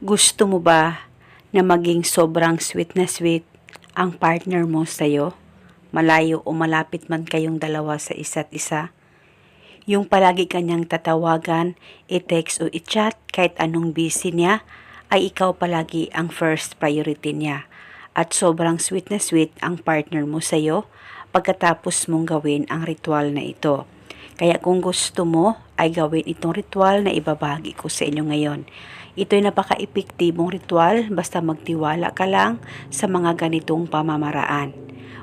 Gusto mo ba na maging sobrang sweet na sweet ang partner mo sa'yo? Malayo o malapit man kayong dalawa sa isa't isa? Yung palagi kanyang tatawagan, i-text o i-chat kahit anong busy niya, ay ikaw palagi ang first priority niya. At sobrang sweet na sweet ang partner mo sa'yo pagkatapos mong gawin ang ritual na ito. Kaya kung gusto mo, ay gawin itong ritual na ibabagi ko sa inyo ngayon. Ito'y napaka-epektibong ritual basta magtiwala ka lang sa mga ganitong pamamaraan.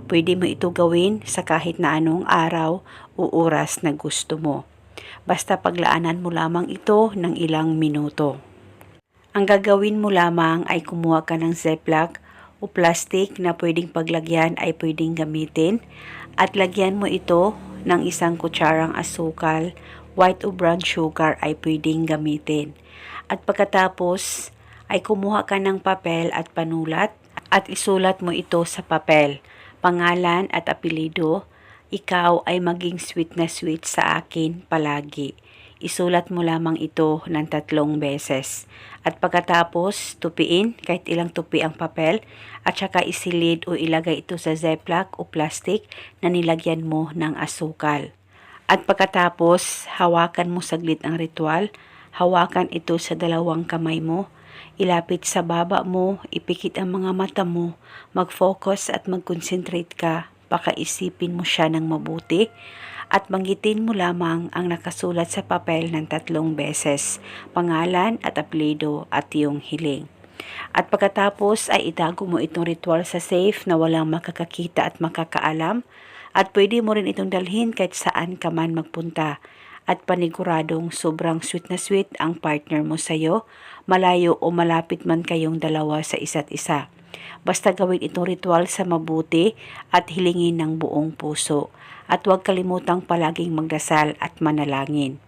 Pwede mo ito gawin sa kahit na anong araw o oras na gusto mo. Basta paglaanan mo lamang ito ng ilang minuto. Ang gagawin mo lamang ay kumuha ka ng Ziploc o plastic na pwedeng paglagyan ay pwedeng gamitin at lagyan mo ito ng isang kutsarang asukal, white o brown sugar ay pwedeng gamitin. At pagkatapos ay kumuha ka ng papel at panulat at isulat mo ito sa papel. Pangalan at apelido, ikaw ay maging sweet na sweet sa akin palagi. Isulat mo lamang ito ng tatlong beses. At pagkatapos, tupiin kahit ilang tupi ang papel at saka isilid o ilagay ito sa ziploc o plastic na nilagyan mo ng asukal. At pagkatapos, hawakan mo saglit ang ritual, hawakan ito sa dalawang kamay mo, ilapit sa baba mo, ipikit ang mga mata mo, mag-focus at mag-concentrate ka, baka isipin mo siya ng mabuti, at banggitin mo lamang ang nakasulat sa papel ng tatlong beses, pangalan at apelido at iyong hiling. At pagkatapos ay itago mo itong ritual sa safe na walang makakakita at makakaalam at pwede mo rin itong dalhin kahit saan ka man magpunta at paniguradong sobrang sweet na sweet ang partner mo sa'yo, malayo o malapit man kayong dalawa sa isa't isa. Basta gawin itong ritual sa mabuti at hilingin ng buong puso. At huwag kalimutang palaging magdasal at manalangin.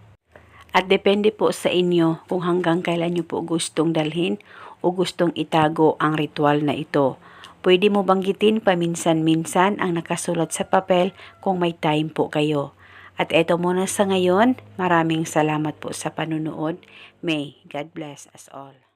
At depende po sa inyo kung hanggang kailan nyo po gustong dalhin o gustong itago ang ritual na ito. Pwede mo banggitin paminsan-minsan ang nakasulat sa papel kung may time po kayo. At eto muna sa ngayon, maraming salamat po sa panunood. May God bless us all.